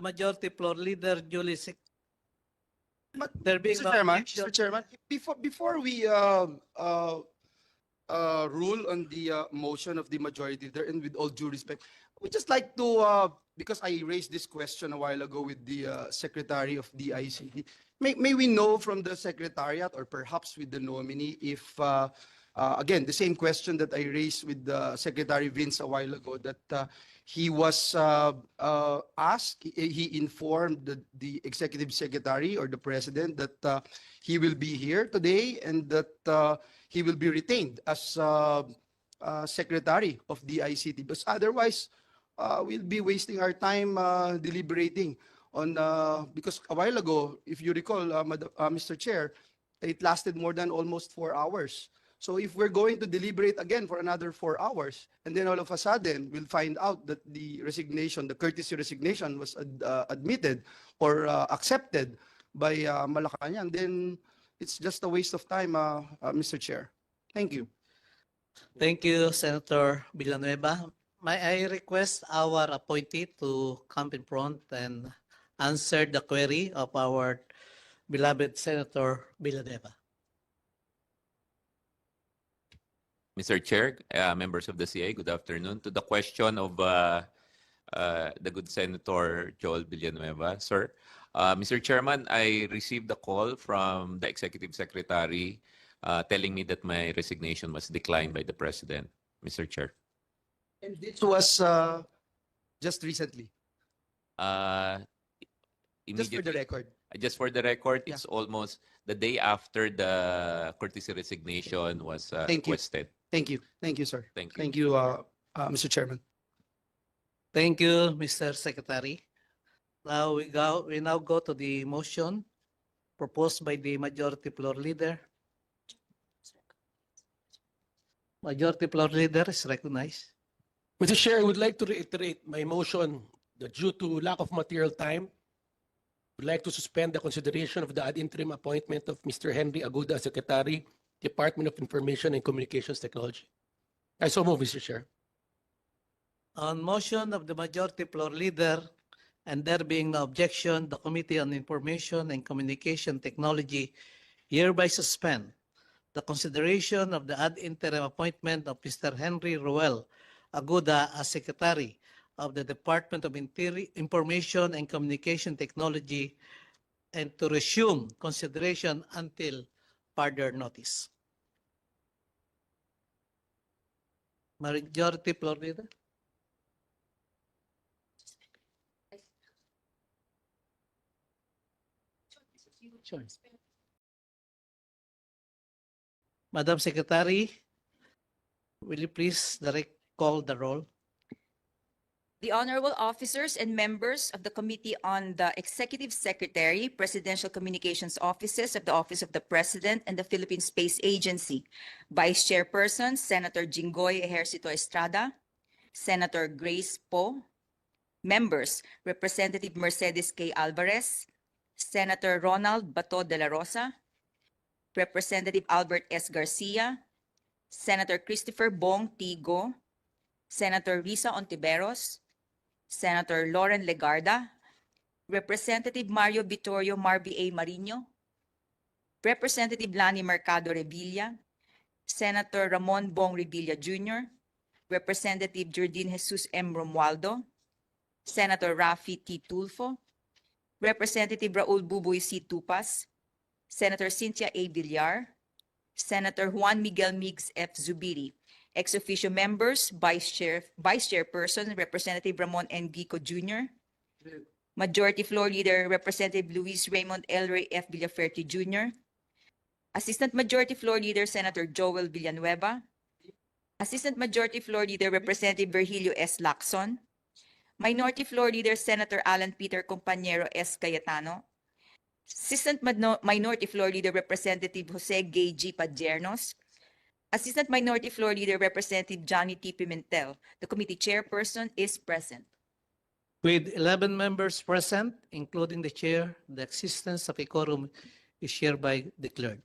Majority Floor Leader Julie There being Mr. no Chairman, objection- Mr. Chairman, before, before we, um, uh, uh, rule on the, uh, motion of the majority leader, and with all due respect, we just like to, uh, because I raised this question a while ago with the, uh, Secretary of the ICT. May, may we know from the Secretariat or perhaps with the nominee if, uh, uh, again, the same question that I raised with the Secretary Vince a while ago, that, uh, he was, uh, uh, asked, he- he informed the, the Executive Secretary or the President that, uh, he will be here today and that uh, he will be retained as uh, uh, Secretary of the ICT. Because otherwise, uh, we'll be wasting our time uh, deliberating on, uh, because a while ago, if you recall, uh, uh, Mr. Chair, it lasted more than almost four hours. So if we're going to deliberate again for another four hours, and then all of a sudden, we'll find out that the resignation, the courtesy resignation was ad- uh, admitted or uh, accepted by uh, Malacanang, then it's just a waste of time, uh, uh, Mr. Chair. Thank you. Thank you, Senator Villanueva. May I request our appointee to come in front and answer the query of our beloved Senator Villanueva? Mr. Chair, uh, members of the CA, good afternoon. To the question of uh, uh, the good Senator Joel Villanueva, sir. Uh, Mr. Chairman, I received a call from the Executive Secretary uh, telling me that my resignation was declined by the President, Mr. Chair. And this was uh, just recently, Uh, just for the record. Just for the record, Yeah. it's almost the day after the courtesy resignation was uh, Thank you. requested. Thank you. Thank you, sir. Thank you. Thank you, uh, uh, Mr. Chairman. Thank you, Mr. Secretary. Now we go, we now go to the motion proposed by the Majority Floor Leader. Majority Floor Leader is recognized. Mr. Chair, I would like to reiterate my motion that due to lack of material time, would like to suspend the consideration of the ad interim appointment of Mr. Henry Aguda Secretary, Department of Information and Communications Technology. I so move, Mr. Chair. On motion of the Majority Floor Leader, and there being no objection, the Committee on Information and Communication Technology hereby suspend the consideration of the ad interim appointment of Mr. Henry Ruel Aguda as Secretary of the Department of Information and Communication Technology and to resume consideration until further notice. Majority Floor Leader? Madam Secretary, will you please direct call the roll? The honorable officers and members of the Committee on the Executive Secretary, Presidential Communications Offices of the Office of the President and the Philippine Space Agency. Vice Chairperson, Senator Jinggoy Ejercito Estrada, Senator Grace Poe. Members, Representative Mercedes K. Alvarez, Senator Ronald Bato de la Rosa, Representative Albert S. Garcia, Senator Christopher Bong Tigo, Senator Risa Ontiveros, Senator Lauren Legarda, Representative Mario Vittorio Marby A. Marino, Representative Lani Mercado Revilla, Senator Ramon Bong Revilla Jr., Representative Jardine Jesus M. Romualdo, Senator Rafi T. Tulfo, Representative Raul Buboy C. Tupas, Senator Cynthia A. Villar, Senator Juan Miguel Mix F. Zubiri, Ex officio members, Vice Chair, Vice Chairperson, Representative Ramon N. Gico Jr. Majority Floor Leader, Representative Luis Raymond L. Ray F. Villaferte Jr. Assistant Majority Floor Leader, Senator Joel Villanueva. Assistant Majority Floor Leader, Representative Virgilio S. Lacson. Minority Floor Leader, Senator Alan Peter Compañero S. Cayetano. Assistant Minority Floor Leader, Representative Jose Gay G. Padiernos. Assistant Minority Floor Leader Representative Johnny T. Pimentel. The committee chairperson is present. With 11 members present, including the chair, the existence of a quorum is hereby declared.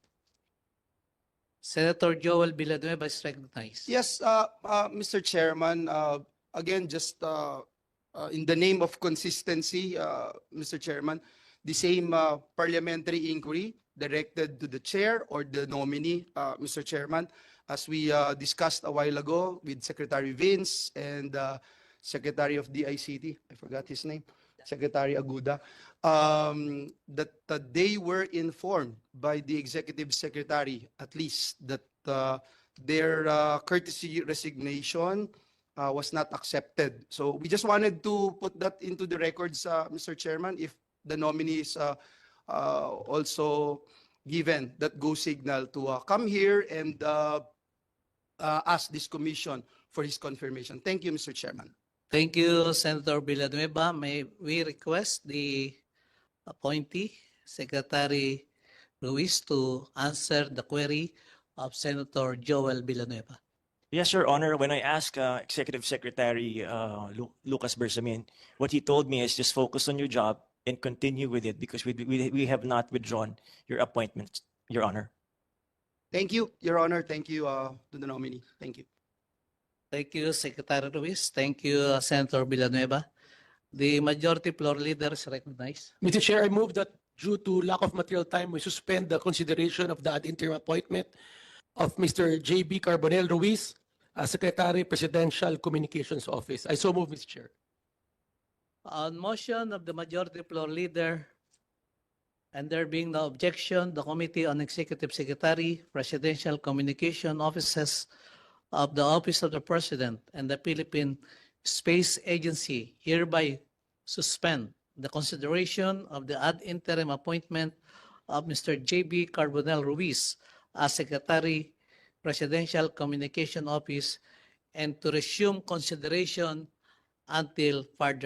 Senator Joel Villanueva is recognized. Yes, uh, uh, Mr. Chairman, uh, again, just uh, uh, in the name of consistency, uh, Mr. Chairman, the same uh, parliamentary inquiry directed to the chair or the nominee, uh, Mr. Chairman, as we uh, discussed a while ago with Secretary Vince and uh, Secretary of DICT, I forgot his name, Secretary Aguda, um, that they were informed by the executive secretary, at least, that uh, their uh, courtesy resignation uh, was not accepted. So we just wanted to put that into the records, uh, Mr. Chairman, if the nominee is uh, also given that go signal to uh, come here and uh, uh, ask this commission for his confirmation. Thank you, Mr. Chairman. Thank you, Senator Villanueva. May we request the appointee, Secretary Ruiz, to answer the query of Senator Joel Villanueva. Yes, Your Honor. When I asked uh, Executive Secretary uh, Lu- Lucas Bersamin, what he told me is just focus on your job and continue with it because we, we, we have not withdrawn your appointment, Your Honor. Thank you, Your Honor. Thank you uh, to the nominee. Thank you. Thank you, Secretary Ruiz. Thank you, uh, Senator Villanueva. The majority floor leader is recognized. Mr. Chair, I move that due to lack of material time, we suspend the consideration of the ad interim appointment of Mr. J.B. Carbonell Ruiz as Secretary Presidential Communications Office. I so move, Mr. Chair. On motion of the majority floor leader, and there being no objection, the Committee on Executive Secretary, Presidential Communication Offices of the Office of the President and the Philippine Space Agency hereby suspend the consideration of the ad interim appointment of Mr. J.B. Carbonell Ruiz as Secretary, Presidential Communication Office, and to resume consideration until further